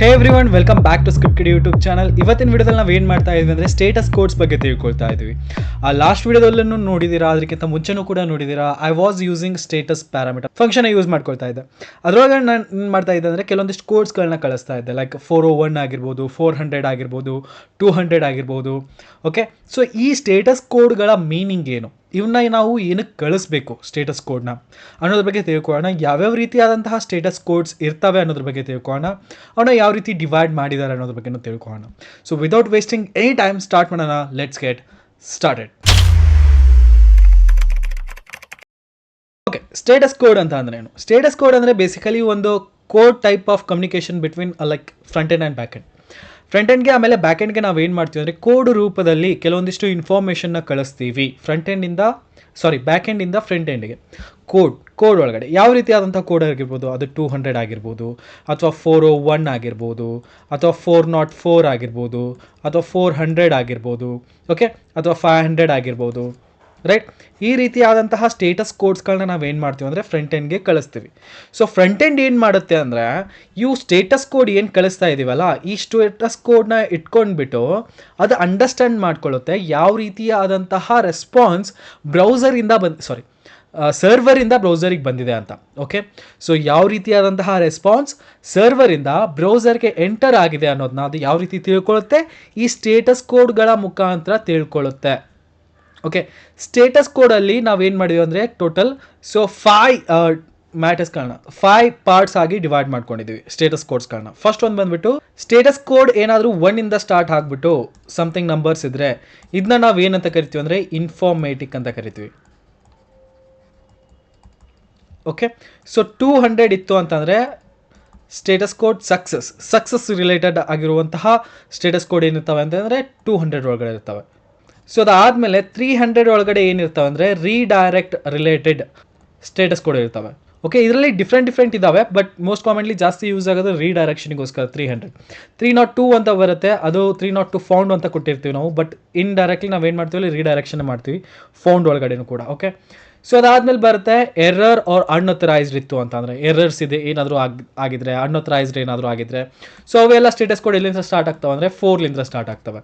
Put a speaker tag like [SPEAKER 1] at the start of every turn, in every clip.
[SPEAKER 1] Hey everyone welcome back to script YouTube channel ಇವತ್ತಿನ ವಿಡಿಯೋದಲ್ಲಿ ನಾವು ಏನು ಮಾಡ್ತಾ ಇದ್ವಿ ಅಂದರೆ ಸ್ಟೇಟಸ್ ಕೋಡ್ಸ್ ಬಗ್ಗೆ ತಿಳ್ಕೊಳ್ತಾ ಇದ್ವಿ. ಆ ಲಾಸ್ಟ್ ವಿಡಿಯೋದಲ್ಲೂ ನೋಡಿದ್ದೀರಾ ಅದಕ್ಕಿಂತ ಮುಂಚೆನೂ ಕೂಡ ನೋಡಿದ್ದೀರಾ I was using status parameter function use ಮಾಡ್ಕೊಳ್ತಾ ಇದ್ದೆ. ಅದರೊಳಗೆ ನಾನು ಏನು ಮಾಡ್ತಾ ಇದ್ದೆ ಅಂದರೆ ಕೆಲವೊಂದಿಷ್ಟು ಕೋಡ್ಸ್ಗಳನ್ನ ಕಳಿಸ್ತಾ ಇದ್ದೆ ಲೈಕ್ ಫೋರ್ ಓ ಒನ್ ಆಗಿರ್ಬೋದು ಫೋರ್ ಹಂಡ್ರೆಡ್ ಆಗಿರ್ಬೋದು ಟೂ ಹಂಡ್ರೆಡ್ ಆಗಿರ್ಬೋದು ಓಕೆ ಸೊ ಈ ಸ್ಟೇಟಸ್ ಕೋಡ್ಗಳ ಮೀನಿಂಗ್ ಏನು? ಇವನ್ನ ನಾವು ಏನಕ್ಕೆ ಕಳಿಸ್ಬೇಕು ಸ್ಟೇಟಸ್ ಕೋಡ್ನ ಅನ್ನೋದ್ರ ಬಗ್ಗೆ ತಿಳ್ಕೊಳ್ಳೋಣ. ಯಾವ್ಯಾವ ರೀತಿಯಾದಂತಹ ಸ್ಟೇಟಸ್ ಕೋಡ್ಸ್ ಇರ್ತವೆ ಅನ್ನೋದ್ರ ಬಗ್ಗೆ ತಿಳ್ಕೊಳ್ಳೋಣ. ಅವನ್ನ ಯಾವ ರೀತಿ ಡಿವೈಡ್ ಮಾಡಿದ್ದಾರೆ ಅನ್ನೋದ್ರ ಬಗ್ಗೆನೂ ತಿಳ್ಕೊಳ್ಳೋಣ. So without wasting any time start ಮಾಡೋಣ. Let's get started okay status code ಅಂತ ಅಂದ್ರೆ ಏನು? ಸ್ಟೇಟಸ್ ಕೋಡ್ ಅಂದರೆ ಬೇಸಿಕಲಿ ಒಂದು code type of communication between like front end and back end front ಎಂಡ್ಗೆ ಆಮೇಲೆ ಬ್ಯಾಕ್ ಎಂಡ್ಗೆ ನಾವು ಏನು ಮಾಡ್ತೀವಿ ಅಂದರೆ ಕೋಡ್ ರೂಪದಲ್ಲಿ ಕೆಲವೊಂದಿಷ್ಟು ಇನ್ಫಾರ್ಮೇಷನ್ನ ಕಳಿಸ್ತೀವಿ. ಫ್ರಂಟ್ ಎಂಡಿಂದ ಸಾರಿ ಬ್ಯಾಕ್ ಎಂಡಿಂದ ಫ್ರಂಟ್ ಎಂಡಿಗೆ ಕೋಡ್ ಕೋಡ್ ಒಳಗಡೆ. ಯಾವ ರೀತಿಯಾದಂಥ ಕೋಡ್ ಆಗಿರ್ಬೋದು? ಅದು ಟೂ ಹಂಡ್ರೆಡ್ ಆಗಿರ್ಬೋದು, ಅಥವಾ ಫೋರ್ ಓ ಒನ್ ಆಗಿರ್ಬೋದು, ಅಥವಾ ಫೋರ್ ನಾಟ್ ಫೋರ್ ಆಗಿರ್ಬೋದು, ಅಥವಾ ಫೋರ್ ಹಂಡ್ರೆಡ್ ಆಗಿರ್ಬೋದು ಓಕೆ ಅಥವಾ ಫೈವ್ ಹಂಡ್ರೆಡ್ ಆಗಿರ್ಬೋದು. ರೈಟ್ ಈ ರೀತಿಯಾದಂತಹ ಸ್ಟೇಟಸ್ ಕೋಡ್ಸ್ಗಳನ್ನ ನಾವು ಏನು ಮಾಡ್ತೀವಿ ಅಂದರೆ ಫ್ರಂಟ್ ಎಂಡ್ಗೆ ಕಳಿಸ್ತೀವಿ. ಸೊ ಫ್ರಂಟ್ ಎಂಡ್ ಏನು ಮಾಡುತ್ತೆ ಅಂದರೆ, ಇವು ಸ್ಟೇಟಸ್ ಕೋಡ್ ಏನು ಕಳಿಸ್ತಾ ಇದ್ದೀವಲ್ಲ ಈ ಸ್ಟೇಟಸ್ ಕೋಡ್ನ ಇಟ್ಕೊಂಡ್ಬಿಟ್ಟು ಅದು ಅಂಡರ್ಸ್ಟ್ಯಾಂಡ್ ಮಾಡ್ಕೊಳ್ಳುತ್ತೆ ಯಾವ ರೀತಿಯಾದಂತಹ ರೆಸ್ಪಾನ್ಸ್ ಬ್ರೌಸರಿಂದ ಬಂದು ಸಾರಿ ಸರ್ವರಿಂದ ಬ್ರೌಸರಿಗೆ ಬಂದಿದೆ ಅಂತ. ಓಕೆ ಸೊ ಯಾವ ರೀತಿಯಾದಂತಹ ರೆಸ್ಪಾನ್ಸ್ ಸರ್ವರಿಂದ ಬ್ರೌಸರ್ಗೆ ಎಂಟರ್ ಆಗಿದೆ ಅನ್ನೋದನ್ನ ಅದು ಯಾವ ರೀತಿ ತಿಳ್ಕೊಳ್ಳುತ್ತೆ? ಈ ಸ್ಟೇಟಸ್ ಕೋಡ್ಗಳ ಮುಖಾಂತರ ತಿಳ್ಕೊಳ್ಳುತ್ತೆ. ಓಕೆ ಸ್ಟೇಟಸ್ ಕೋಡಲ್ಲಿ ನಾವೇನು ಮಾಡಿದ್ವಿ ಅಂದರೆ ಟೋಟಲ್ ಸೊ ಫೈ ಮ್ಯಾಟರ್ಸ್ಗಳನ್ನ ಫೈವ್ ಪಾರ್ಟ್ಸ್ ಆಗಿ ಡಿವೈಡ್ ಮಾಡ್ಕೊಂಡಿದ್ದೀವಿ ಸ್ಟೇಟಸ್ ಕೋಡ್ಸ್ಗಳನ್ನ ಫಸ್ಟ್ ಒಂದು ಬಂದ್ಬಿಟ್ಟು ಸ್ಟೇಟಸ್ ಕೋಡ್ ಏನಾದರೂ ಒನ್ನಿಂದ ಸ್ಟಾರ್ಟ್ ಆಗಿಬಿಟ್ಟು ಸಮಥಿಂಗ್ ನಂಬರ್ಸ್ ಇದ್ದರೆ ಇದನ್ನ ನಾವು ಏನಂತ ಕರಿತೀವಿ ಅಂದರೆ ಇನ್ಫಾರ್ಮೇಟಿಕ್ ಅಂತ ಕರಿತೀವಿ. ಓಕೆ ಸೊ ಟೂ ಹಂಡ್ರೆಡ್ ಇತ್ತು ಅಂತಂದರೆ status code success success related ಆಗಿರುವಂತಹ ಸ್ಟೇಟಸ್ ಕೋಡ್ ಏನಿರ್ತವೆ ಅಂತಂದರೆ ಟೂ ಹಂಡ್ರೆಡ್ ಒಳಗಡೆ ಇರ್ತವೆ. ಸೊ ಅದಾದಮೇಲೆ ತ್ರೀ ಹಂಡ್ರೆಡ್ ಒಳಗಡೆ ಏನಿರ್ತವೆ ಅಂದರೆ ರೀಡೈರೆಕ್ಟ್ ರಿಲೇಟೆಡ್ ಸ್ಟೇಟಸ್ ಕೂಡ ಇರ್ತವೆ. ಓಕೆ ಇದರಲ್ಲಿ ಡಿಫ್ರೆಂಟ್ ಡಿಫ್ರೆಂಟ್ ಇದ್ದಾವೆ ಬಟ್ ಮೋಸ್ಟ್ ಕಾಮನ್ಲಿ ಜಾಸ್ತಿ ಯೂಸ್ ಆಗೋದು ರೀಡೈರೆಕ್ಷನ್ಗೋಸ್ಕರ three hundred three not two ಅಂತ ಬರುತ್ತೆ, ಅದು ತ್ರೀ ನಾಟ್ ಟು ಫೌಂಡ್ ಅಂತ ಕೊಟ್ಟಿರ್ತೀವಿ ನಾವು ಬಟ್ ಇನ್ ಡೈರೆಕ್ಟ್ಲಿ ನಾವು ಏನು ಮಾಡ್ತೀವಿ ರೀಡೈರೆಕ್ಷನ್ ಮಾಡ್ತೀವಿ ಫೌಂಡ್ ಒಳಗಡೆನೂ ಕೂಡ ಓಕೆ ಸೊ ಅದಾದಮೇಲೆ ಬರುತ್ತೆ ಎರರ್ ಆರ್ ಅನ್ಅಥರೈಸ್ಡ್ ಇತ್ತು ಅಂತಂದರೆ ಎರರ್ಸ್ ಇದೆ, ಏನಾದರೂ ಆಗಿ, ಆಗಿದ್ರೆ ಅನ್ಅಥರೈಸ್ಡ್ ಏನಾದರೂ ಆಗಿದ್ರೆ. ಸೊ ಅವೆಲ್ಲ ಸ್ಟೇಟಸ್ ಕೋಡ್ ಎಲ್ಲಿಂದ ಸ್ಟಾರ್ಟ್ ಆಗ್ತವೆ ಅಂದರೆ ಫೋರ್ಲಿಂದ ಸ್ಟಾರ್ಟ್ ಆಗ್ತವೆ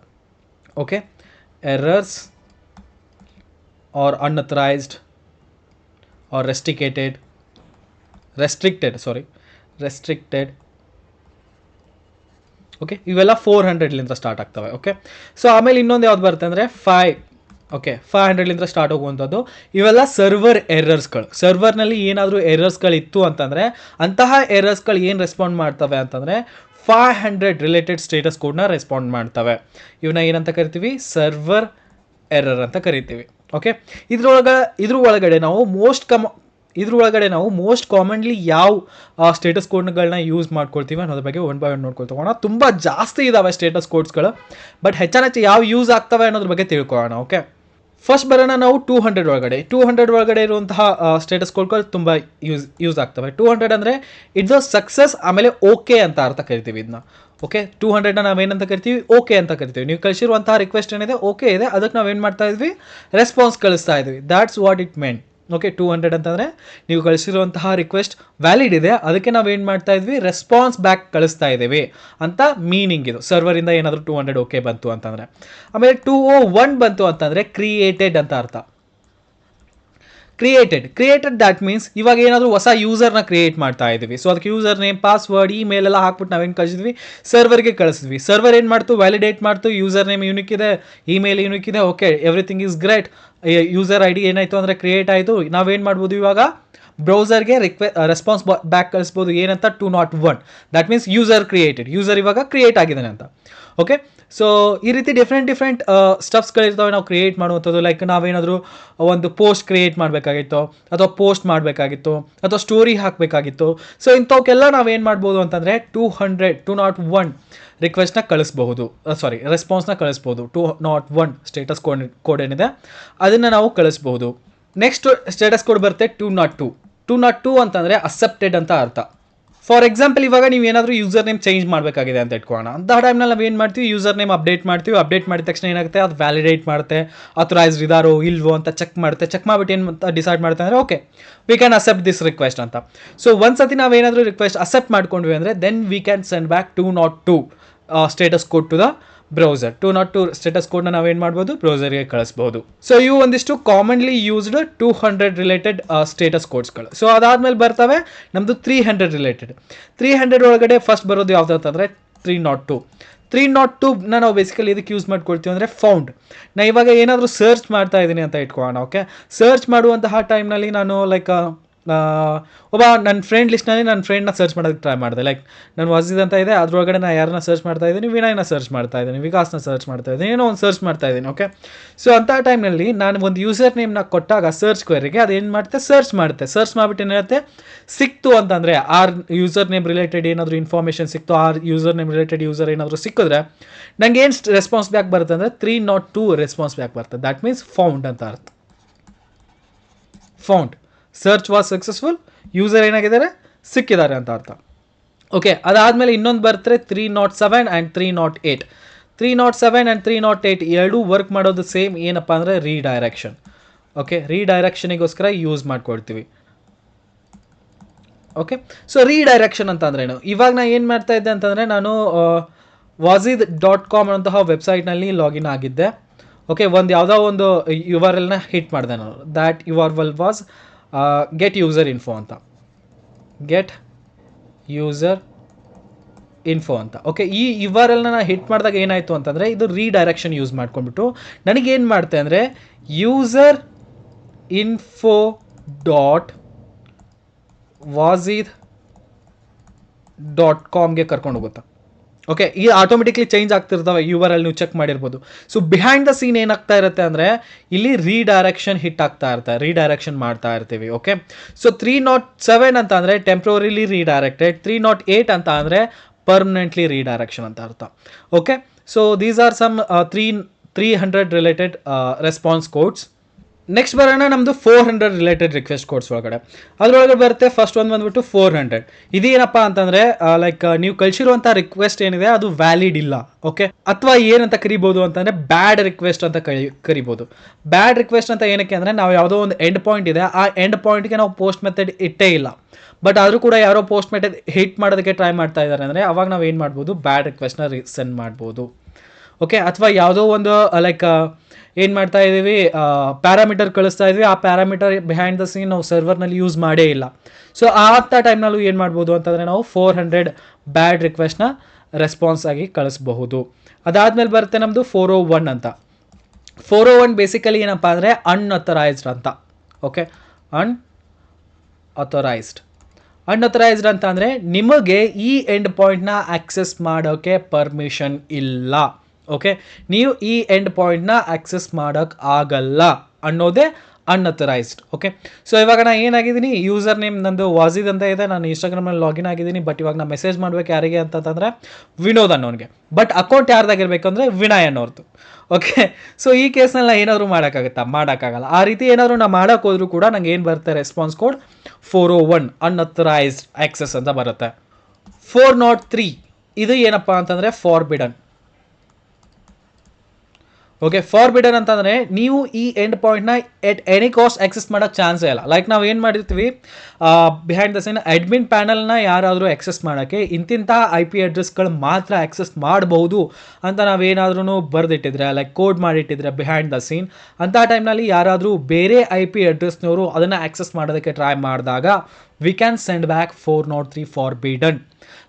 [SPEAKER 1] okay errors or unauthorized or restricted restricted, sorry, restricted. Okay ಇವೆಲ್ಲ ಫೋರ್ ಹಂಡ್ರೆಡ್ಲಿಂದ ಸ್ಟಾರ್ಟ್ ಆಗ್ತವೆ ಓಕೆ ಸೊ ಆಮೇಲೆ ಇನ್ನೊಂದು ಯಾವ್ದು ಬರುತ್ತೆ ಅಂದರೆ ಫೈ ಓಕೆ ಫೈವ್ ಹಂಡ್ರೆಡ್ಲಿಂದ ಸ್ಟಾರ್ಟ್ ಹೋಗುವಂಥದ್ದು. ಇವೆಲ್ಲ ಸರ್ವರ್ ಎರರ್ಸ್ಗಳು ಸರ್ವರ್ನಲ್ಲಿ ಏನಾದರೂ ಎರರ್ಸ್ಗಳಿತ್ತು ಅಂತಂದರೆ, ಅಂತಹ ಎರರ್ಸ್ಗಳು ಏನು ರೆಸ್ಪಾಂಡ್ ಮಾಡ್ತವೆ ಅಂತಂದರೆ ಫೈವ್ ಹಂಡ್ರೆಡ್ ರಿಲೇಟೆಡ್ ಸ್ಟೇಟಸ್ ಕೋಡ್ನ ರೆಸ್ಪಾಂಡ್ ಮಾಡ್ತವೆ. ಇವನ್ನ ಏನಂತ ಕರಿತೀವಿ? ಸರ್ವರ್ ಎರರ್ ಅಂತ ಕರಿತೀವಿ. ಓಕೆ ಇದ್ರೊಳಗ ಇದ್ರ ಒಳಗಡೆ ನಾವು ಮೋಸ್ಟ್ ಕಮ್ ಇದ್ರ ಒಳಗಡೆ ನಾವು ಮೋಸ್ಟ್ ಕಾಮನ್ಲಿ ಯಾವ ಸ್ಟೇಟಸ್ ಕೋಡ್ಗಳನ್ನ ಯೂಸ್ ಮಾಡ್ಕೊಳ್ತೀವಿ ಅನ್ನೋದ್ರ ಬಗ್ಗೆ ಒನ್ ಬೈ ಒನ್ ನೋಡ್ಕೊಳ್ತೋಣ ತುಂಬ ಜಾಸ್ತಿ ಇದಾವೆ ಸ್ಟೇಟಸ್ ಕೋಡ್ಸ್ಗಳು ಬಟ್ ಹೆಚ್ಚಾನೆಚ್ಚು ಯಾವ ಯೂಸ್ ಆಗ್ತವೆ ಅನ್ನೋದ್ರ ಬಗ್ಗೆ ತಿಳ್ಕೊಳ್ಳೋಣ ಓಕೆ ಫಸ್ಟ್ ಬರೋಣ ನಾವು ಟೂ ಹಂಡ್ರೆಡ್ ಒಳಗಡೆ. ಟೂ ಹಂಡ್ರೆಡ್ ಒಳಗಡೆ ಇರುವಂತಹ ಸ್ಟೇಟಸ್ ಕೋಡ್ಗಳು ತುಂಬ ಯೂಸ್ ಯೂಸ್ ಆಗ್ತವೆ. ಟೂ ಹಂಡ್ರೆಡ್ ಅಂದರೆ ಇಟ್ಸ್ ಅ ಸಕ್ಸಸ್ ಆಮೇಲೆ ಓಕೆ ಅಂತ ಅರ್ಥ ಕರಿತೀವಿ ಇದನ್ನ ಓಕೆ ಟೂ ಹಂಡ್ರೆಡ್ನ ನಾವೇನಂತ ಕರಿತೀವಿ? ಓಕೆ ಅಂತ ಕರಿತೀವಿ. ನೀವು ಕಳಿಸಿರುವಂತಹ ರಿಕ್ವೆಸ್ಟ್ ಏನಿದೆ? ಓಕೆ ಇದೆ. ಅದಕ್ಕೆ ನಾವು ಏನು ಮಾಡ್ತಾ ಇದ್ವಿ? ರೆಸ್ಪಾನ್ಸ್ ಕಳಿಸ್ತಾ ಇದ್ವಿ. That's what it meant okay two hundred ಅಂತಂದರೆ ನೀವು ಕಳಿಸಿರುವಂತಹ ರಿಕ್ವೆಸ್ಟ್ ವ್ಯಾಲಿಡ್ ಇದೆ. ಅದಕ್ಕೆ ನಾವು ಏನು ಮಾಡ್ತಾ ಇದ್ವಿ? ರೆಸ್ಪಾನ್ಸ್ ಬ್ಯಾಕ್ ಕಳಿಸ್ತಾ ಇದ್ದೀವಿ ಅಂತ ಮೀನಿಂಗ್ ಇದು. ಸರ್ವರಿಂದ ಏನಾದರೂ ಟೂ ಹಂಡ್ರೆಡ್ ಓಕೆ ಬಂತು ಅಂತಂದರೆ. ಆಮೇಲೆ ಟೂ ಓ ಒನ್ ಬಂತು ಅಂತಂದರೆ ಕ್ರಿಯೇಟೆಡ್ ಅಂತ ಅರ್ಥ. ಕ್ರಿಯೇಟೆಡ್ ಕ್ರಿಯೇಟೆಡ್ ದ್ಯಾಟ್ ಮೀನ್ಸ್ ಇವಾಗ ಏನಾದರೂ ಹೊಸ ಯೂಸರ್ನ ಕ್ರಿಯೇಟ್ ಮಾಡ್ತಾ ಇದ್ದೀವಿ ಸೊ ಅದಕ್ಕೆ ಯೂಸರ್ ನೇಮ್ ಪಾಸ್ವರ್ಡ್ ಇಮೇಲ್ ಎಲ್ಲ ಹಾಕ್ಬಿಟ್ಟು ನಾವೇನು ಕಳಿಸಿದ್ವಿ? ಸರ್ವರ್ಗೆ ಕಳಿಸಿದ್ವಿ. ಸರ್ವರ್ ಏನು ಮಾಡ್ತು? ವ್ಯಾಲಿಡೇಟ್ ಮಾಡ್ತು. ಯೂಸರ್ ನೇಮ್ ಯೂನಿಕ್ ಇದೆ. ಇಮೇಲ್ ಯೂನಿಕ್ ಇದೆ. Okay everything is great user I D ಏನಾಯಿತು ಅಂದರೆ ಕ್ರಿಯೇಟ್ ಆಯಿತು. ನಾವೇನು ಮಾಡ್ಬೋದು ಇವಾಗ? ಬ್ರೌಸರ್ಗೆ ರಿಕ್ವೆ ರೆಸ್ಪಾನ್ಸ್ ಬ್ಯಾಕ್ ಕಳಿಸ್ಬೋದು ಏನಂತ two nought one that means user created user ಇವಾಗ ಕ್ರಿಯೇಟ್ ಆಗಿದ್ದಾನೆ ಅಂತ. ಓಕೆ ಸೊ ಈ ರೀತಿ ಡಿಫ್ರೆಂಟ್ ಡಿಫ್ರೆಂಟ್ ಸ್ಟೆಪ್ಸ್ಗಳಿರ್ತವೆ ನಾವು ಕ್ರಿಯೇಟ್ ಮಾಡುವಂಥದ್ದು. ಲೈಕ್ ನಾವೇನಾದರೂ ಒಂದು ಪೋಸ್ಟ್ ಕ್ರಿಯೇಟ್ ಮಾಡಬೇಕಾಗಿತ್ತು, ಅಥವಾ ಪೋಸ್ಟ್ ಮಾಡಬೇಕಾಗಿತ್ತು, ಅಥವಾ ಸ್ಟೋರಿ ಹಾಕಬೇಕಾಗಿತ್ತು. ಸೊ ಇಂಥವಕ್ಕೆಲ್ಲ ನಾವೇನು ಮಾಡ್ಬೋದು ಅಂತಂದರೆ two hundred two nought one ರಿಕ್ವೆಸ್ಟ್ನ ಕಳಿಸ್ಬಹುದು. ಸಾರಿ ರೆಸ್ಪಾನ್ಸ್ನ ಕಳಿಸ್ಬೋದು. Two nought one status code code ಏನಿದೆ, ಅದನ್ನು ನಾವು ಕಳಿಸ್ಬೋದು ನೆಕ್ಸ್ಟ್ ಸ್ಟೇಟಸ್ ಕೋಡ್ ಬರುತ್ತೆ two nought two two nought two ಅಂತಂದರೆ ಅಕ್ಸೆಪ್ಟೆಡ್ ಅಂತ ಅರ್ಥ. ಫಾರ್ ಎಕ್ಸಾಂಪಲ್ ಇವಾಗ ನೀವು ಏನಾದರೂ ಯೂಸರ್ ನೇಮ್ ಚೇಂಜ್ ಮಾಡಬೇಕಾಗಿದೆ ಅಂತ ಇಟ್ಕೊಳ್ಳೋಣ. ಅಂತ ಟೈಮ್ನಲ್ಲಿ ನಾವು ಏನು ಮಾಡ್ತೀವಿ? ಯೂಸರ್ ನೇಮ್ ಅಪ್ಡೇಟ್ ಮಾಡ್ತೀವಿ. ಅಪ್ಡೇಟ್ ಮಾಡಿದ ತಕ್ಷಣ ಏನಾಗುತ್ತೆ? ಅದು ವ್ಯಾಲಿಡೇಟ್ ಮಾಡುತ್ತೆ. ಅಥರೈಸ್ಡ್ ಇದಾರೋ, ಇಲ್ವೋ ಅಂತ ಚೆಕ್ ಮಾಡುತ್ತೆ. ಚೆಕ್ ಮಾಡಿಬಿಟ್ಟು ಏನು ಅಂತ ಡಿಸೈಡ್ ಮಾಡುತ್ತೆ ಅಂದರೆ okay we can accept this request ಅಂತ. ಸೊ ಒಂದು ಸತಿ ನಾವೇನಾದರೂ ರಿಕ್ವೆಸ್ಟ್ ಅಸೆಪ್ಟ್ ಮಾಡ್ಕೊಂಡ್ವಿ ಅಂದರೆ then we can send back two nought two status ಕೊಟ್ಟು the browser two nought two status ಕೋಡ್ನ ನಾವೇನು ಮಾಡ್ಬೋದು? ಬ್ರೌಸರ್ಗೆ ಕಳಿಸ್ಬೋದು. ಸೊ ಇವು ಒಂದಿಷ್ಟು commonly used two hundred related status ಕೋಡ್ಸ್ಗಳು so ಅದಾದಮೇಲೆ ಬರ್ತವೆ ನಮ್ಮದು three hundred related three hundred ಒಳಗಡೆ ಫಸ್ಟ್ ಬರೋದು ಯಾವ್ದು ಅಂತಂದರೆ three nought two three nought ಟೂನ ನಾವು ಬೇಸಿಕಲಿ ಇದಕ್ಕೆ ಯೂಸ್ ಮಾಡ್ಕೊಳ್ತೀವಿ ಅಂದರೆ ಫೌಂಡ್ ನಾ ಇವಾಗ ಏನಾದರೂ ಸರ್ಚ್ ಮಾಡ್ತಾ ಇದ್ದೀನಿ ಅಂತ ಇಟ್ಕೊಳ್ಳೋಣ ಓಕೆ ಸರ್ಚ್ ಮಾಡುವಂತಹ ಟೈಮ್ನಲ್ಲಿ ನಾನು ಲೈಕ್ ಒಬ್ಬ ನನ್ನ ಫ್ರೆಂಡ್ ಲಿಸ್ಟ್ನಲ್ಲಿ ನನ್ನ ಫ್ರೆಂಡ್ನ ಸರ್ಚ್ ಮಾಡೋದಕ್ಕೆ ಟ್ರೈ ಮಾಡಿದೆ. ಲೈಕ್ ನಾನು ವಜಿದ್ ಅಂತ ಇದೆ, ಅದ್ರೊಳಗಡೆ ನಾನು ಯಾರನ್ನ ಸರ್ಚ್ ಮಾಡ್ತಾ ಇದ್ದೀನಿ, ವಿನಯ್ನ ಸರ್ಚ್ ಮಾಡ್ತಾ ಇದ್ದೀನಿ, ವಿಕಾಸ್ನ ಸರ್ಚ್ ಮಾಡ್ತಾ ಇದ್ದೀನಿ, ಏನೋ ಒಂದು ಸರ್ಚ್ ಮಾಡ್ತಾ ಇದ್ದೀನಿ ಓಕೆ ಸೊ ಅಂಥ ಟೈಮ್ನಲ್ಲಿ ನಾನು ಒಂದು ಯೂಸರ್ ನೇಮ್ನ ಕೊಟ್ಟಾಗ ಸರ್ಚ್ ಕ್ವೆರಿಗೆ ಅದು ಏನು ಮಾಡುತ್ತೆ ಸರ್ಚ್ ಮಾಡುತ್ತೆ ಸರ್ಚ್ ಮಾಡಿಬಿಟ್ಟು ಏನಿರುತ್ತೆ ಸಿಕ್ತು ಅಂತಂದರೆ, ಆರ್ ಯೂಸರ್ ನೇಮ್ ರಿಲೇಟೆಡ್ ಏನಾದರೂ ಇನ್ಫಾರ್ಮೇಷನ್ ಸಿಕ್ತು, or user name related user ಏನಾದರೂ ಸಿಕ್ಕಿದ್ರೆ, ನಂಗೆ ಏನು ರೆಸ್ಪಾನ್ಸ್ ಬ್ಯಾಕ್ ಬರುತ್ತೆ ಅಂದರೆ three nought two response back ಬರುತ್ತೆ. ದ್ಯಾಟ್ ಮೀನ್ಸ್ ಫೌಂಡ್ ಅಂತ ಅರ್ಥ. Found search was successful user ಏನಾಗಿದ್ದಾರೆ? ಸಿಕ್ಕಿದ್ದಾರೆ ಅಂತ ಅರ್ಥ. ಓಕೆ ಅದಾದಮೇಲೆ ಇನ್ನೊಂದು ಬರ್ತಾರೆ three nought seven and three nought eight three nought seven and three nought eight ಎರಡೂ ವರ್ಕ್ ಮಾಡೋದು ಸೇಮ್ ಏನಪ್ಪ ಅಂದರೆ ರೀಡೈರೆಕ್ಷನ್ ಓಕೆ ರೀಡೈರೆಕ್ಷನಿಗೋಸ್ಕರ ಯೂಸ್ ಮಾಡ್ಕೊಳ್ತೀವಿ. ಓಕೆ ಸೊ ರೀಡೈರೆಕ್ಷನ್ ಅಂತ ಅಂದ್ರೆ ಏನು? ಇವಾಗ ನಾನು ಏನು ಮಾಡ್ತಾ ಇದ್ದೆ ಅಂತಂದರೆ ನಾನು ವಾಜಿದ್ ಡಾಟ್ ಕಾಮ್ ಅಂತಹ ವೆಬ್ಸೈಟ್ನಲ್ಲಿ ಲಾಗಿನ್ ಆಗಿದ್ದೆ. ಓಕೆ ಒಂದು ಯಾವುದೋ ಒಂದು ಯು ಆರ್ ಎಲ್ನ ಹಿಟ್ ಮಾಡಿದೆ ನಾನು. That U R L was get user info ಅಂತ. ಗೆಟ್ ಯೂಸರ್ ಇನ್ಫೋ ಅಂತ. ಓಕೆ ಈ ಯು ನಾನು ಹಿಟ್ ಮಾಡಿದಾಗ ಏನಾಯಿತು ಅಂತಂದರೆ ಇದು ರೀಡೈರೆಕ್ಷನ್ ಯೂಸ್ ಮಾಡ್ಕೊಂಡ್ಬಿಟ್ಟು ನನಗೇನು ಮಾಡ್ತೆ ಅಂದರೆ user info dot Wajid dot ಕಾಮ್ಗೆ ಕರ್ಕೊಂಡು ಹೋಗುತ್ತಾ. ಓಕೆ ಈ ಆಟೋಮೆಟಿಕ್ಲಿ ಚೇಂಜ್ ಆಗ್ತಿರ್ತವೆ ಯು ಆರ್ ನೀವು ಚೆಕ್ ಮಾಡಿರ್ಬೋದು. ಸೊ ಬಿಹೈಂಡ್ ದ ಸೀನ್ ಏನಾಗ್ತಾ ಇರುತ್ತೆ ಅಂದರೆ, ಇಲ್ಲಿ ರೀಡೈರೆಕ್ಷನ್ ಹಿಟ್ ಆಗ್ತಾ ಇರುತ್ತೆ ರೀಡೈರೆಕ್ಷನ್ ಮಾಡ್ತಾ ಇರ್ತೀವಿ okay so three nought seven ಅಂತ ಅಂದರೆ temporarily redirected three nought eight ಅಂತ ಅಂದರೆ ಪರ್ಮನೆಂಟ್ಲಿ ರೀಡೈರೆಕ್ಷನ್ ಅಂತ ಅರ್ಥ okay so these are some three three hundred related response codes next ಬರೋಣ ನಮ್ಮದು four hundred related request codes ಒಳಗಡೆ. ಅದರೊಳಗೆ ಬರುತ್ತೆ ಫಸ್ಟ್ ಒಂದು ಬಂದ್ಬಿಟ್ಟು ಫೋರ್ ಹಂಡ್ರೆಡ್ ಇದೇನಪ್ಪ ಅಂತಂದರೆ ಲೈಕ್ ನೀವು ಕಳಿಸಿರುವಂಥ ರಿಕ್ವೆಸ್ಟ್ ಏನಿದೆ ಅದು ವ್ಯಾಲಿಡ್ ಇಲ್ಲ ಓಕೆ ಅಥವಾ ಏನಂತ ಕರಿಬೋದು ಅಂತಂದರೆ ಬ್ಯಾಡ್ ರಿಕ್ವೆಸ್ಟ್ ಅಂತ ಕರಿ ಕರಿಬೋದು. ಬ್ಯಾಡ್ ರಿಕ್ವೆಸ್ಟ್ ಅಂತ ಏನಕ್ಕೆ ಅಂದರೆ ನಾವು ಯಾವುದೋ ಒಂದು ಎಂಡ್ ಪಾಯಿಂಟ್ ಇದೆ, ಆ ಎಂಡ್ ಪಾಯಿಂಟ್ಗೆ ನಾವು ಪೋಸ್ಟ್ ಮೆಥಡ್ ಇಟ್ಟೇ ಇಲ್ಲ. ಬಟ್ ಆದರೂ ಕೂಡ ಯಾರೋ ಪೋಸ್ಟ್ ಮೆಥಡ್ ಹಿಟ್ ಮಾಡೋದಕ್ಕೆ ಟ್ರೈ ಮಾಡ್ತಾ ಇದ್ದಾರೆ ಅಂದರೆ ಅವಾಗ ನಾವು ಏನು ಮಾಡ್ಬೋದು? ಬ್ಯಾಡ್ ರಿಕ್ವೆಸ್ಟ್ನ ರಿ ಸೆಂಡ್ ಮಾಡ್ಬೋದು. ಓಕೆ ಅಥವಾ ಯಾವುದೋ ಒಂದು ಲೈಕ್ ಏನು ಮಾಡ್ತಾ ಇದ್ದೀವಿ ಪ್ಯಾರಾಮೀಟರ್ ಕಳಿಸ್ತಾ ಇದ್ವಿ. ಆ ಪ್ಯಾರಾಮೀಟರ್ ಬಿಹೈಂಡ್ ದ ಸೀನ್ ನಾವು ಸರ್ವರ್ನಲ್ಲಿ ಯೂಸ್ ಮಾಡೇ ಇಲ್ಲ. ಸೊ ಆತ ಟೈಮ್ನಲ್ಲೂ ಏನು ಮಾಡ್ಬೋದು ಅಂತಂದರೆ ನಾವು ಫೋರ್ ಹಂಡ್ರೆಡ್ ಬ್ಯಾಡ್ ರಿಕ್ವೆಸ್ಟ್ನ ರೆಸ್ಪಾನ್ಸ್ ಆಗಿ ಕಳಿಸ್ಬಹುದು. ಅದಾದಮೇಲೆ ಬರುತ್ತೆ ನಮ್ಮದು ಫೋರ್ ಓ ಒನ್ ಅಂತ. ಫೋರ್ ಓ ಒನ್ ಬೇಸಿಕಲಿ ಏನಪ್ಪ ಅಂದರೆ ಅನ್ಅಥರೈಸ್ಡ್ ಅಂತ. ಓಕೆ ಅನ್ ಅಥರೈಸ್ಡ್ ಅನ್ಅಥರೈಸ್ಡ್ ಅಂತ ಅಂದರೆ ನಿಮಗೆ ಈ ಎಂಡ್ ಪಾಯಿಂಟ್ನ ಆಕ್ಸೆಸ್ ಮಾಡೋಕ್ಕೆ ಪರ್ಮಿಷನ್ ಇಲ್ಲ. ಓಕೆ ನೀವು ಈ ಎಂಡ್ ಪಾಯಿಂಟ್ನ ಆಕ್ಸೆಸ್ ಮಾಡೋಕ್ಕೆ ಆಗಲ್ಲ ಅನ್ನೋದೇ ಅನ್ಅಥರೈಸ್ಡ್ ಓಕೆ ಸೊ ಇವಾಗ ನಾನು ಏನಾಗಿದ್ದೀನಿ? ಯೂಸರ್ ನೇಮ್ ನಂದು ವಾಜಿದ್ ಅಂತ ಇದೆ. ನಾನು ಇನ್ಸ್ಟಾಗ್ರಾಮಲ್ಲಿ ಲಾಗಿನ್ ಆಗಿದ್ದೀನಿ. ಬಟ್ ಇವಾಗ ನಾನು ಮೆಸೇಜ್ ಮಾಡಬೇಕು ಯಾರಿಗೆ ಅಂತಂದರೆ ವಿನೋದ್ ಅನ್ನೋನಿಗೆ. ಬಟ್ ಅಕೌಂಟ್ ಯಾರ್ದಾಗಿರ್ಬೇಕು ಅಂದರೆ ವಿನಯ್ ಅನ್ನೋರ್ದು. ಓಕೆ ಸೊ ಈ ಕೇಸ್ನಲ್ಲಿ ನಾನು ಏನಾದರೂ ಮಾಡೋಕ್ಕಾಗುತ್ತಾ? ಮಾಡೋಕ್ಕಾಗಲ್ಲ. ಆ ರೀತಿ ಏನಾದರೂ ನಾನು ಮಾಡೋಕ್ಕೆ ಹೋದರೂ ಕೂಡ ನಂಗೆ ಏನು ಬರುತ್ತೆ? Response code four O one unauthorised access ಅಂತ ಬರುತ್ತೆ. ಫೋರ್ ನಾಟ್ ತ್ರೀ ಇದು ಏನಪ್ಪ ಅಂತಂದರೆ ಫಾರ್ಬಿಡನ್ ಓಕೆ ಫಾರ್ಬಿಡನ್ ಅಂತಂದರೆ ನೀವು ಈ ಎಂಡ್ ಪಾಯಿಂಟ್ನ ಎಟ್ ಎನಿ ಕಾಸ್ಟ್ ಆಕ್ಸೆಸ್ ಮಾಡೋಕ್ಕೆ ಚಾನ್ಸೇ ಇಲ್ಲ. ಲೈಕ್ ನಾವು ಏನು ಮಾಡಿರ್ತೀವಿ ಬಿಹೈಂಡ್ ದ ಸೀನ್ ಅಡ್ಮಿನ್ ಪ್ಯಾನಲ್ನ ಯಾರಾದರೂ ಆಕ್ಸೆಸ್ ಮಾಡೋಕ್ಕೆ, ಇಂತಿಂತಹ ಐ ಪಿ ಅಡ್ರೆಸ್ಗಳು ಮಾತ್ರ ಆಕ್ಸೆಸ್ ಮಾಡಬಹುದು ಅಂತ ನಾವೇನಾದ್ರೂ ಬರೆದಿಟ್ಟಿದ್ರೆ ಲೈಕ್ ಕೋಡ್ ಮಾಡಿಟ್ಟಿದ್ರೆ ಬಿಹೈಂಡ್ ದ ಸೀನ್ ಅಂತಹ ಟೈಮ್ನಲ್ಲಿ ಯಾರಾದರೂ ಬೇರೆ ಐ ಪಿ ಅಡ್ರೆಸ್ನವರು ಅದನ್ನು ಆಕ್ಸೆಸ್ ಮಾಡೋದಕ್ಕೆ ಟ್ರೈ ಮಾಡಿದಾಗ we can send back four nought three forbidden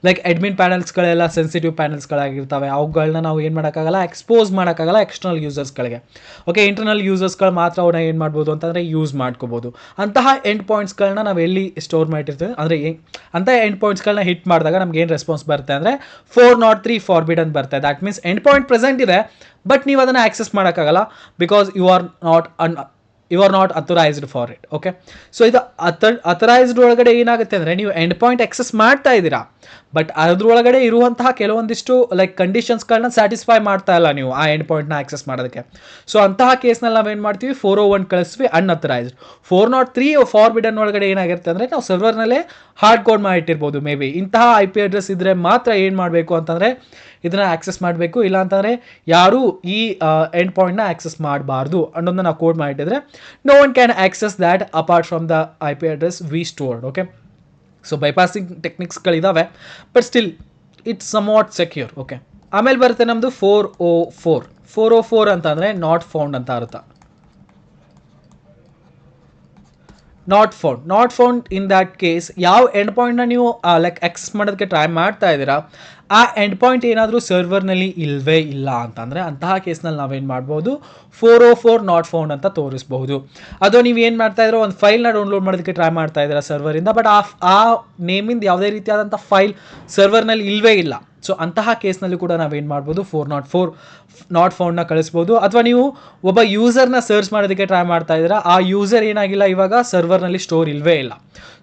[SPEAKER 1] like admin ಪ್ಯಾನಲ್ಸ್ಗಳೆಲ್ಲ sensitive ಪ್ಯಾನಲ್ಸ್ಗಳಾಗಿರ್ತವೆ ಅವುಗಳನ್ನ ನಾವು ಏನು ಮಾಡೋಕ್ಕಾಗಲ್ಲ ಎಕ್ಸ್ಪೋಸ್ ಮಾಡೋಕ್ಕಾಗಲ್ಲ ಎಕ್ಸ್ಟರ್ನಲ್ ಯೂಸರ್ಸ್ಗಳಿಗೆ ಓಕೆ ಇಂಟರ್ನಲ್ ಯೂಸರ್ಸ್ಗಳು ಮಾತ್ರ ಅವನ್ನ ಏನು ಮಾಡ್ಬೋದು ಅಂತಂದರೆ ಯೂಸ್ ಮಾಡ್ಕೋಬೋದು. ಅಂತಹ ಎಂಡ್ ಪಾಯಿಂಟ್ಸ್ಗಳನ್ನ ನಾವು ಎಲ್ಲಿ ಸ್ಟೋರ್ ಮಾಡಿರ್ತೀವಿ ಅಂದರೆ ಅಂತಹ ಎಂಡ್ ಪಾಯಿಂಟ್ಸ್ಗಳನ್ನ ಹಿಟ್ ಮಾಡಿದಾಗ ನಮ್ಗೆ ಏನು ರೆಸ್ಪಾನ್ಸ್ ಬರುತ್ತೆ ಅಂದರೆ ಫೋರ್ ನಾಟ್ ತ್ರೀ ಫಾರ್ಬಿಡನ್ ಬರುತ್ತೆ. That means end point present ಇದೆ ಬಟ್ ನೀವು ಅದನ್ನು ಆಕ್ಸೆಸ್ ಮಾಡೋಕ್ಕಾಗಲ್ಲ because you are not un you are not authorised for it okay so ಇದು ಅಥ ಅಥರೈಸ್ಡ್ ಒಳಗಡೆ ಏನಾಗುತ್ತೆ ಅಂದರೆ, ನೀವು ಎಂಡ್ ಪಾಯಿಂಟ್ ಎಕ್ಸಸ್ ಮಾಡ್ತಾ ಇದ್ದೀರಾ. ಬಟ್ ಅದ್ರೊಳಗಡೆ ಇರುವಂತಹ ಕೆಲವೊಂದಿಷ್ಟು ಲೈಕ್ ಕಂಡೀಷನ್ಸ್ಗಳನ್ನ ಸ್ಯಾಟಿಸ್ಫೈ ಮಾಡ್ತಾ ಇಲ್ಲ ನೀವು ಆ ಎಂಡ್ ಪಾಯಿಂಟ್ನ ಆಕ್ಸೆಸ್ ಮಾಡೋದಕ್ಕೆ. ಸೊ ಅಂತಹ ಕೇಸ್ನಲ್ಲಿ ನಾವೇನು ಮಾಡ್ತೀವಿ? ಫೋರ್ ಓ one ಕಳಿಸ್ವಿ unauthorised four nought three forbidden ಒಳಗಡೆ ಏನಾಗಿರುತ್ತೆ ಅಂದರೆ, ನಾವು ಸರ್ವರ್ನಲ್ಲೇ ಹಾರ್ಡ್ ಕೋಡ್ ಮಾಡಿಟ್ಟಿರ್ಬೋದು ಮೇ ಬಿ ಇಂತಹ ಐ ಪಿ ಅಡ್ರೆಸ್ ಇದ್ದರೆ ಮಾತ್ರ ಏನು ಮಾಡಬೇಕು ಅಂತಂದರೆ, ಇದನ್ನು ಆಕ್ಸೆಸ್ ಮಾಡಬೇಕು. ಇಲ್ಲ ಅಂತಂದರೆ, ಯಾರೂ ಈ ಎಂಡ್ ಪಾಯಿಂಟ್ನ ಆಕ್ಸೆಸ್ ಮಾಡಬಾರ್ದು ಅನ್ನೋದನ್ನ ನಾವು code ಮಾಡಿಟ್ಟಿದ್ರೆ no one can access that apart from the I P address we stored okay so bypassing ಟೆಕ್ನಿಕ್ಸ್ಗಳಿದ್ದಾವೆ but still it's somewhat secure okay ಆಮೇಲೆ ಬರುತ್ತೆ ನಮ್ಮದು four O four four O four ಅಂತಂದರೆ not found ಅಂತ ಅರ್ಥ. Not found not found in that case ಯಾವ end ಪಾಯಿಂಟ್ನ ನೀವು like X ಮಾಡೋದಕ್ಕೆ ಟ್ರೈ ಮಾಡ್ತಾ ಇದ್ದೀರಾ ಆ ಎಂಡ್ ಪಾಯಿಂಟ್ ಏನಾದರೂ ಸರ್ವರ್ನಲ್ಲಿ ಇಲ್ಲವೇ ಇಲ್ಲ ಅಂತಂದರೆ ಅಂತಹ ಕೇಸ್ನಲ್ಲಿ ನಾವೇನು ಮಾಡ್ಬೋದು? Four O four not found ಅಂತ ತೋರಿಸ್ಬಹುದು. ಅದು ನೀವು ಏನು ಮಾಡ್ತಾ ಒಂದು ಫೈಲ್ನ ಡೌನ್ಲೋಡ್ ಮಾಡೋದಕ್ಕೆ ಟ್ರೈ ಮಾಡ್ತಾ ಇದ್ದೀರಾ ಸರ್ವರಿಂದ ಬಟ್ ಆ ಆ ನೇಮಿಂದ ಯಾವುದೇ ರೀತಿಯಾದಂಥ ಫೈಲ್ ಸರ್ವರ್ನಲ್ಲಿ ಇಲ್ಲವೇ ಇಲ್ಲ. ಸೊ ಅಂತಹ ಕೇಸ್ನಲ್ಲಿ ಕೂಡ ನಾವೇನು ಮಾಡ್ಬೋದು? ಫೋರ್ ನಾಟ್ ಫೋರ್ ನಾಟ್ ಫೌಂಡ್ನ ಕಳಿಸ್ಬೋದು. ಅಥವಾ ನೀವು ಒಬ್ಬ ಯೂಸರ್ನ ಸರ್ಚ್ ಮಾಡೋದಕ್ಕೆ ಟ್ರೈ ಮಾಡ್ತಾ ಇದ್ದೀರಾ, ಆ ಯೂಸರ್ ಏನಾಗಿಲ್ಲ ಇವಾಗ ಸರ್ವರ್ನಲ್ಲಿ ಸ್ಟೋರ್ ಇಲ್ಲವೇ ಇಲ್ಲ.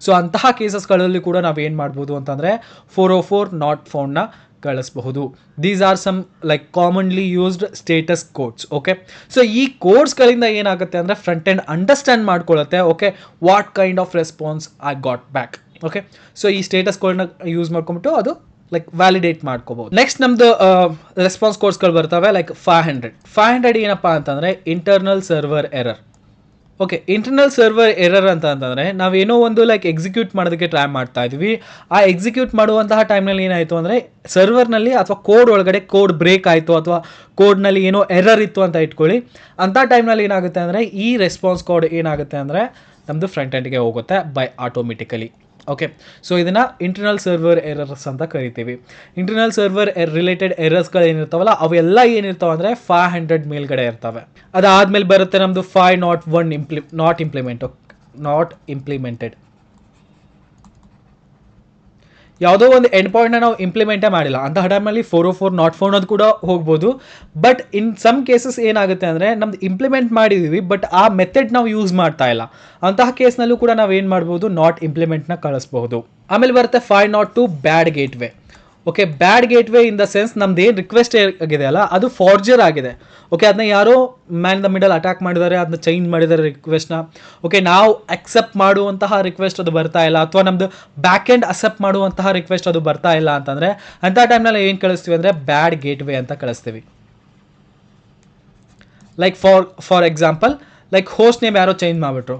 [SPEAKER 1] ಸೊ ಅಂತಹ ಕೇಸಸ್ಗಳಲ್ಲಿ ಕೂಡ ನಾವು ಏನು ಮಾಡ್ಬೋದು ಅಂತಂದರೆ ಫೋರ್ ಓ ಫೋರ್ ನಾಟ್ ಫೌಂಡ್ನ ಕಳಿಸಬಹುದು. These are some like commonly used status codes okay so ಈ ಕೋಡ್ಸ್ಗಳಿಂದ ಏನಾಗುತ್ತೆ ಅಂದರೆ front end understand ಮಾಡ್ಕೊಳ್ಳುತ್ತೆ okay what kind of response I got back okay so ಈ ಸ್ಟೇಟಸ್ ಕೋಡ್ನ ಯೂಸ್ ಮಾಡ್ಕೊಂಬಿಟ್ಟು ಅದು ಲೈಕ್ ವ್ಯಾಲಿಡೇಟ್ ಮಾಡ್ಕೋಬಹುದು ನೆಕ್ಸ್ಟ್ ನಮ್ದು ರೆಸ್ಪಾನ್ಸ್ ಕೋರ್ಸ್ಗಳು ಬರ್ತವೆ like five hundred five hundred ಏನಪ್ಪ ಅಂತಂದರೆ internal server error okay internal server error ಅಂತ ಅಂತಂದರೆ ನಾವೇನೋ ಒಂದು ಲೈಕ್ ಎಕ್ಸಿಕ್ಯೂಟ್ ಮಾಡೋದಕ್ಕೆ ಟ್ರೈ ಮಾಡ್ತಾ ಇದ್ವಿ. ಆ ಎಕ್ಸಿಕ್ಯೂಟ್ ಮಾಡುವಂತಹ ಟೈಮ್ನಲ್ಲಿ ಏನಾಯಿತು ಅಂದರೆ ಸರ್ವರ್ನಲ್ಲಿ ಅಥವಾ ಕೋಡ್ ಒಳಗಡೆ ಕೋಡ್ ಬ್ರೇಕ್ ಆಯಿತು ಅಥವಾ ಕೋಡ್ನಲ್ಲಿ ಏನೋ ಎರರ್ ಇತ್ತು ಅಂತ ಇಟ್ಕೊಳ್ಳಿ. ಅಂಥ ಟೈಮ್ನಲ್ಲಿ ಏನಾಗುತ್ತೆ ಅಂದರೆ ಈ ರೆಸ್ಪಾನ್ಸ್ ಕೋಡ್ ಏನಾಗುತ್ತೆ ಅಂದರೆ ನಮ್ಮದು ಫ್ರಂಟ್ ಎಂಡ್ಗೆ ಹೋಗುತ್ತೆ ಬೈ ಆಟೋಮೆಟಿಕಲಿ ಓಕೆ ಸೊ ಇದನ್ನು ಇಂಟರ್ನಲ್ ಸರ್ವರ್ ಎರರ್ಸ್ ಅಂತ ಕರಿತೀವಿ. ಇಂಟರ್ನಲ್ ಸರ್ವರ್ ಎರ್ ರಿಲೇಟೆಡ್ ಎರರ್ಸ್ಗಳು ಏನಿರ್ತಾವಲ್ಲ ಅವೆಲ್ಲ ಏನಿರ್ತಾವೆ ಅಂದರೆ ಫೈವ್ ಹಂಡ್ರೆಡ್ ಮೇಲ್ಗಡೆ ಇರ್ತವೆ. ಅದಾದಮೇಲೆ ಬರುತ್ತೆ ನಮ್ಮದು five nought one imple nought implement nought implemented ಯಾವುದೋ ಒಂದು ಎಂಡ್ ಪಾಯಿಂಟ್ನ ನಾವು ಇಂಪ್ಲಿಮೆಂಟೇ ಮಾಡಿಲ್ಲ. ಅಂತಹ ಟೈಮಲ್ಲಿ four O four nought four ಅದು ಕೂಡ ಹೋಗ್ಬೋದು. ಬಟ್ ಇನ್ ಸಮ್ ಕೇಸಸ್ ಏನಾಗುತ್ತೆ ಅಂದರೆ, ನಮ್ದು ಇಂಪ್ಲಿಮೆಂಟ್ ಮಾಡಿದ್ದೀವಿ ಬಟ್ ಆ ಮೆಥಡ್ ನಾವು ಯೂಸ್ ಮಾಡ್ತಾ ಇಲ್ಲ. ಅಂತಹ ಕೇಸ್ನಲ್ಲೂ ಕೂಡ ನಾವು ಏನು ಮಾಡ್ಬೋದು ನಾಟ್ ಇಂಪ್ಲಿಮೆಂಟ್ನ ಕಳಿಸ್ಬಹುದು. ಆಮೇಲೆ ಬರುತ್ತೆ five nought two bad gateway okay bad gateway in the sense ನಮ್ದು ಏನು ರಿಕ್ವೆಸ್ಟ್ ಆಗಿದೆ ಅಲ್ಲ, ಅದು ಫಾರ್ಜರ್ ಆಗಿದೆ. ಓಕೆ ಅದನ್ನ ಯಾರೋ ಮ್ಯಾನ್ ದ ಮಿಡಲ್ ಅಟ್ಯಾಕ್ ಮಾಡಿದ್ದಾರೆ ಅದನ್ನ ಚೇಂಜ್ ಮಾಡಿದ್ದಾರೆ ರಿಕ್ವೆಸ್ಟ್ನ ಓಕೆ ನಾವು ಅಕ್ಸೆಪ್ಟ್ ಮಾಡುವಂತಹ ರಿಕ್ವೆಸ್ಟ್ ಅದು ಬರ್ತಾ ಇಲ್ಲ, ಅಥವಾ ನಮ್ದು ಬ್ಯಾಕ್ ಎಂಡ್ ಅಕ್ಸೆಪ್ಟ್ ಮಾಡುವಂತಹ ರಿಕ್ವೆಸ್ಟ್ ಅದು ಬರ್ತಾ ಇಲ್ಲ ಅಂತಂದರೆ ಅಂಥ ಟೈಮ್ನಲ್ಲಿ ಏನು ಕಳಿಸ್ತೀವಿ ಅಂದರೆ ಬ್ಯಾಡ್ ಗೇಟ್ ವೇ ಅಂತ ಕಳಿಸ್ತೀವಿ. Like for for example like host name ಯಾರೋ ಚೇಂಜ್ ಮಾಡಿಬಿಟ್ರು.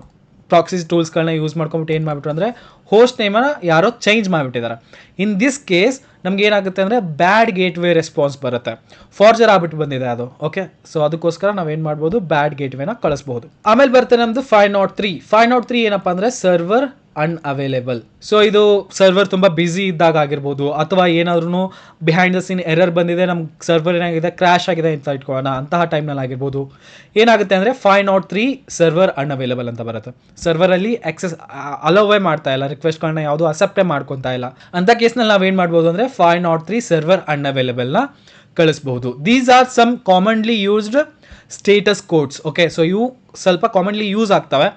[SPEAKER 1] ಪ್ರಾಕ್ಸಿಸ್ ಟೂಲ್ಸ್ಗಳನ್ನ ಯೂಸ್ ಮಾಡ್ಕೊಂಬಿಟ್ಟು ಏನು ಮಾಡಿಬಿಟ್ರು ಅಂದರೆ ಹೋಸ್ಟ್ ನೇಮನ್ನು ಯಾರೋ ಚೇಂಜ್ ಮಾಡಿಬಿಟ್ಟಿದ್ದಾರೆ. ಇನ್ ದಿಸ್ ಕೇಸ್ ನಮ್ಗೆ ಏನಾಗುತ್ತೆ ಅಂದರೆ ಬ್ಯಾಡ್ ಗೇಟ್ ವೇ ರೆಸ್ಪಾನ್ಸ್ ಬರುತ್ತೆ. ಫಾರ್ಜರ್ ಆಗ್ಬಿಟ್ಟು ಬಂದಿದೆ ಅದು ಓಕೆ ಸೊ ಅದಕ್ಕೋಸ್ಕರ ನಾವೇನು ಮಾಡ್ಬೋದು? ಬ್ಯಾಡ್ ಗೇಟ್ವೇನ ಕಳಿಸ್ಬೋದು ಆಮೇಲೆ ಬರುತ್ತೆ ನಮ್ದು five nought three five nought three ಏನಪ್ಪ ಅಂದರೆ ಸರ್ವರ್ ಅನ್ಅವೈಲೇಬಲ್ ಸೊ ಇದು ಸರ್ವರ್ ತುಂಬ ಬ್ಯುಸಿ ಇದ್ದಾಗ ಆಗಿರ್ಬೋದು, ಅಥವಾ ಏನಾದ್ರೂ ಬಿಹೈಂಡ್ ದ ಸೀನ್ ಎರರ್ ಬಂದಿದೆ ನಮ್ಮ ಸರ್ವರ್ ಏನಾಗಿದೆ ಕ್ರ್ಯಾಶ್ ಆಗಿದೆ ಅಂತ ಇಟ್ಕೊಳ್ಳೋಣ, ಅಂತಹ ಟೈಮ್ನಲ್ಲಿ ಆಗಿರ್ಬೋದು. ಏನಾಗುತ್ತೆ ಅಂದರೆ five nought three server unavailable ಅಂತ ಬರುತ್ತೆ. ಸರ್ವರಲ್ಲಿ ಆಕ್ಸೆಸ್ ಅಲೋವೇ ಮಾಡ್ತಾ ಇಲ್ಲ ರಿಕ್ವೆಸ್ಟ್ಗಳನ್ನ ಯಾವುದು ಅಕ್ಸೆಪ್ಟೇ ಮಾಡ್ಕೊತಾ ಇಲ್ಲ. ಅಂಥ ಕೇಸ್ನಲ್ಲಿ ನಾವೇನು ಮಾಡ್ಬೋದು ಅಂದರೆ ಫೈವ್ ನಾಟ್ ತ್ರೀ ಸರ್ವರ್ ಅನ್ಅವೈಲೇಬಲ್ನ ಕಳಿಸ್ಬಹುದು these are some commonly used status codes okay so ಇವು ಸ್ವಲ್ಪ ಕಾಮನ್ಲಿ ಯೂಸ್ ಆಗ್ತವೆ.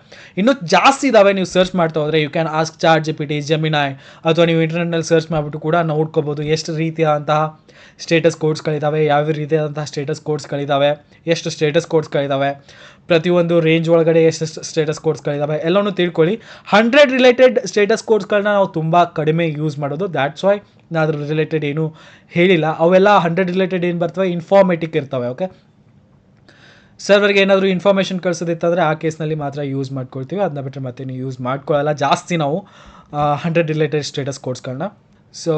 [SPEAKER 1] ಇನ್ನೂ ಜಾಸ್ತಿ ಇದಾವೆ ನೀವು ಸರ್ಚ್ ಮಾಡ್ತಾ ಹೋದರೆ you can ask chat G P T Gemini ಅಥವಾ ನೀವು ಇಂಟರ್ನೆಟ್ನಲ್ಲಿ ಸರ್ಚ್ ಮಾಡಿಬಿಟ್ಟು ಕೂಡ ನೋಡ್ಕೋಬೋದು ಎಷ್ಟು ರೀತಿಯಾದಂತಹ ಸ್ಟೇಟಸ್ ಕೋಡ್ಸ್ಗಳಿದ್ದಾವೆ ಯಾವ ರೀತಿಯಾದಂತಹ ಸ್ಟೇಟಸ್ ಕೋಡ್ಸ್ಗಳಿದ್ದಾವೆ ಎಷ್ಟು ಸ್ಟೇಟಸ್ ಕೋಡ್ಸ್ಗಳಿದ್ದಾವೆ ಪ್ರತಿಯೊಂದು ರೇಂಜ್ ಒಳಗಡೆ ಎಷ್ಟು ಸ್ಟೇಟಸ್ ಕೋಡ್ಸ್ಗಳಿದ್ದಾವೆ ಎಲ್ಲವನ್ನೂ ತಿಳ್ಕೊಳ್ಳಿ. ಹಂಡ್ರೆಡ್ ರಿಲೇಟೆಡ್ ಸ್ಟೇಟಸ್ ಕೋಡ್ಸ್ಗಳನ್ನ ನಾವು ತುಂಬ ಕಡಿಮೆ ಯೂಸ್ ಮಾಡೋದು. ದ್ಯಾಟ್ಸ್ ವೈ ನಾನು ಅದ್ರ ರಿಲೇಟೆಡ್ ಏನು ಹೇಳಿಲ್ಲ. ಅವೆಲ್ಲ ಹಂಡ್ರೆಡ್ ರಿಲೇಟೆಡ್ ಏನು ಬರ್ತವೆ? ಇನ್ಫಾರ್ಮೇಟಿಕ್ ಇರ್ತವೆ ಓಕೆ ಸರ್ವರ್ಗೆ ಏನಾದರೂ ಇನ್ಫಾರ್ಮೇಷನ್ ಕಳಿಸೋದಿತ್ತಂದರೆ ಆ ಕೇಸ್ನಲ್ಲಿ ಮಾತ್ರ ಯೂಸ್ ಮಾಡ್ಕೊಳ್ತೀವಿ. ಅದನ್ನ ಬಿಟ್ಟರೆ ಮತ್ತೆ ನೀವು ಯೂಸ್ ಮಾಡ್ಕೊಳ್ಳಲ್ಲ ಜಾಸ್ತಿ ನಾವು ಹಂಡ್ರೆಡ್ ರಿಲೇಟೆಡ್ ಸ್ಟೇಟಸ್ ಕೋರ್ಸ್ಗಳನ್ನ ಸೊ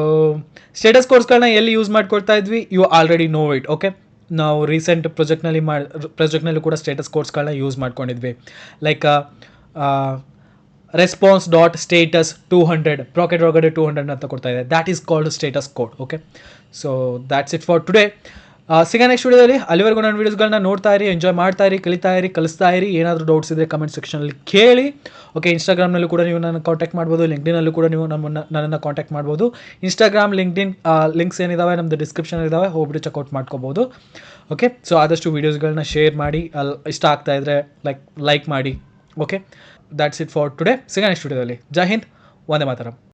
[SPEAKER 1] ಸ್ಟೇಟಸ್ ಕೋರ್ಸ್ಗಳನ್ನ ಎಲ್ಲಿ ಯೂಸ್ ಮಾಡ್ಕೊಳ್ತಾ ಇದ್ವಿ? You already know it okay ನಾವು ರೀಸೆಂಟ್ ಪ್ರೊಜೆಕ್ಟ್ನಲ್ಲಿ ಮಾಡಿ ಪ್ರೊಜೆಕ್ಟ್ನಲ್ಲೂ ಕೂಡ ಸ್ಟೇಟಸ್ ಕೋರ್ಸ್ಗಳನ್ನ ಯೂಸ್ ಮಾಡ್ಕೊಂಡಿದ್ವಿ. Like response dot status two hundred bracket ಒಳಗಡೆ ಟೂ ಹಂಡ್ರೆಡ್ ಅಂತ ಕೊಡ್ತಾ ಇದೆ. That is called status code okay so that's it for today ಸಿಗ ನೆಕ್ಸ್ಟ್ ವಿಡಿಯೋದಲ್ಲಿ ಅಲ್ಲಿವರೆಗೂ ನನ್ನ ವೀಡಿಯೋಸ್ಗಳನ್ನ ನೋಡ್ತಾ ಇರಿ ಎಂಜಾಯ್ ಮಾಡ್ತಾ ಇರಿ, ಕಲಿತಾ ಇರಿ, ಕಲಿಸ್ತಾ ಇರಿ. ಏನಾದರೂ ಡೌಟ್ಸ್ ಇದ್ದರೆ ಕಮೆಂಟ್ ಸೆಕ್ಷನಲ್ಲಿ ಕೇಳಿ. ಓಕೆ ಇನ್ಸ್ಟಾಗ್ರಾಮ್ನಲ್ಲೂ ಕೂಡ ನೀವು ನನ್ನ ಕಾಂಟ್ಯಾಕ್ಟ್ ಮಾಡ್ಬೋದು. ಲಿಂಕ್ಡಿನಲ್ಲೂ ಕೂಡ ನೀವು ನಮ್ಮನ್ನು, ನನ್ನನ್ನು ಕಾಂಟ್ಯಾಕ್ಟ್ ಮಾಡ್ಬೋದು. ಇನ್ಸ್ಟಾಗ್ರಾಮ್ ಲಿಂಕ್ಡಿನ್ ಲಿಂಕ್ಸ್ ಏನಿದಾವೆ ನಮ್ಮದು ಡಿಸ್ಕ್ರಿಪ್ಷನ್ ಇದ್ದಾವೆ ಹೋಗ್ಬಿಟ್ಟು ಚೆಕ್ಔಟ್ ಮಾಡ್ಕೋಬೋದು. ಓಕೆ ಸೊ ಆದಷ್ಟು ವೀಡಿಯೋಸ್ಗಳನ್ನ ಶೇರ್ ಮಾಡಿ. ಅಲ್ಲಿ ಇಷ್ಟ ಆಗ್ತಾ ಇದ್ದರೆ ಲೈಕ್ ಲೈಕ್ ಮಾಡಿ. Okay that's it for today ಸಿಗ ನೆಕ್ಸ್ಟ್ ವಿಡಿಯೋದಲ್ಲಿ ಜೈ ಹಿಂದ್. ಒಂದೇ ಮಾತರಂ.